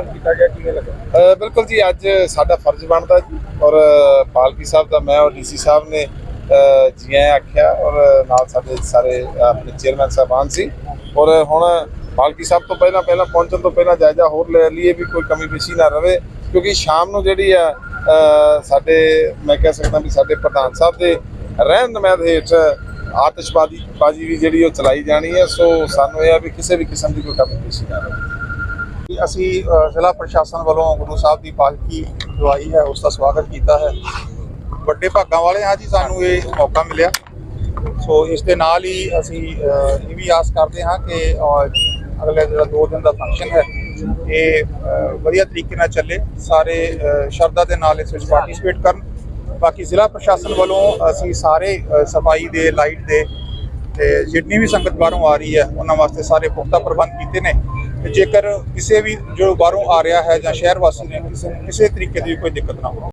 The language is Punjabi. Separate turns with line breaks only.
ਪ੍ਰਬੰਧ ਕੀਤਾ ਗਿਆ, ਕਿਵੇਂ ਲੱਗਾ?
ਬਿਲਕੁਲ ਜੀ, ਅੱਜ ਸਾਡਾ ਫਰਜ਼ ਬਣਦਾ ਜੀ, ਔਰ ਪਾਲਕੀ ਸਾਹਿਬ ਦਾ ਮੈਂ ਔਰ ਡੀਸੀ ਸਾਹਿਬ ਨੇ ਜੀ ਆਇਆਂ ਆਖਿਆ, ਔਰ ਨਾਲ ਸਾਡੇ ਸਾਰੇ ਆਪਣੇ ਚੇਅਰਮੈਨ ਸਾਹਿਬਾਨ ਸੀ। ਔਰ ਹੁਣ ਪਾਲਕੀ ਸਾਹਿਬ ਤੋਂ ਪਹਿਲਾਂ ਪਹਿਲਾਂ ਪਹੁੰਚਣ ਤੋਂ ਪਹਿਲਾਂ ਜਾਇਜ਼ਾ ਹੋਰ ਲੈ ਲਈਏ ਵੀ ਕੋਈ ਕਮੀ ਪੇਸ਼ੀ ਨਾ ਰਵੇ, ਕਿਉਂਕਿ ਸ਼ਾਮ ਨੂੰ ਜਿਹੜੀ ਆ ਸਾਡੇ, ਮੈਂ ਕਹਿ ਸਕਦਾ ਵੀ ਸਾਡੇ ਪ੍ਰਧਾਨ ਸਾਹਿਬ ਦੇ ਰਹਿਣ ਨਮਾਜ਼ ਹੇਠ ਆਤਿਸ਼ਬਾਜ਼ੀ, ਬਾਜੀ ਵੀ ਜਿਹੜੀ ਉਹ ਚਲਾਈ ਜਾਣੀ ਹੈ, ਸੋ ਸਾਨੂੰ ਇਹ ਆ ਵੀ ਕਿਸੇ ਵੀ ਕਿਸਮ ਦੀ ਕੋਈ ਕਮੀ ਪੇਸ਼ੀ ਨਾ
ਰਹੇ ਅਸੀਂ ਜ਼ਿਲ੍ਹਾ ਪ੍ਰਸ਼ਾਸਨ ਵੱਲੋਂ ਗੁਰੂ ਸਾਹਿਬ ਦੀ ਪਾਲਕੀ ਜੋ ਹੈ, ਉਸ ਦਾ ਸਵਾਗਤ ਕੀਤਾ ਹੈ। ਵੱਡੇ ਭਾਗਾਂ ਵਾਲੇ ਹਾਂ ਜੀ, ਸਾਨੂੰ ਇਹ ਮੌਕਾ ਮਿਲਿਆ। ਸੋ ਇਸ ਦੇ ਨਾਲ ਹੀ ਅਸੀਂ ਇਹ ਵੀ ਆਸ ਕਰਦੇ ਹਾਂ ਕਿ ਅਗਲੇ ਜਿਹੜਾ 2 ਦਿਨ ਦਾ ਫੰਕਸ਼ਨ ਹੈ, ਇਹ ਵਧੀਆ ਤਰੀਕੇ ਨਾਲ ਚੱਲੇ। ਸਾਰੇ ਸ਼ਰਧਾ ਦੇ ਨਾਲ ਇਸ ਵਿੱਚ ਪਾਰਟਿਸਿਪੇਟ ਕਰਨ। ਬਾਕੀ ਜ਼ਿਲ੍ਹਾ ਪ੍ਰਸ਼ਾਸਨ ਵੱਲੋਂ ਅਸੀਂ ਸਾਰੇ ਸਫ਼ਾਈ ਦੇ ਲਾਈਟ ਦੇ ਤੇ ਜਿੰਨੀ ਵੀ ਸੰਗਤ ਬਾਹਰੋਂ ਆ ਰਹੀ ਹੈ, ਉਹਨਾਂ ਵਾਸਤੇ ਸਾਰੇ ਪੁਖਤਾ ਪ੍ਰਬੰਧ ਕੀਤੇ ਨੇ। ਤੇ ਜੇਕਰ ਕਿਸੇ ਵੀ ਜੋ ਬਾਹਰੋਂ ਆ ਰਿਹਾ ਹੈ ਜਾਂ ਸ਼ਹਿਰ ਵਾਸੀ ਨੇ, ਕਿਸੇ ਕਿਸੇ ਤਰੀਕੇ ਦੀ ਕੋਈ ਦਿੱਕਤ ਨਾ ਹੋਵੇ।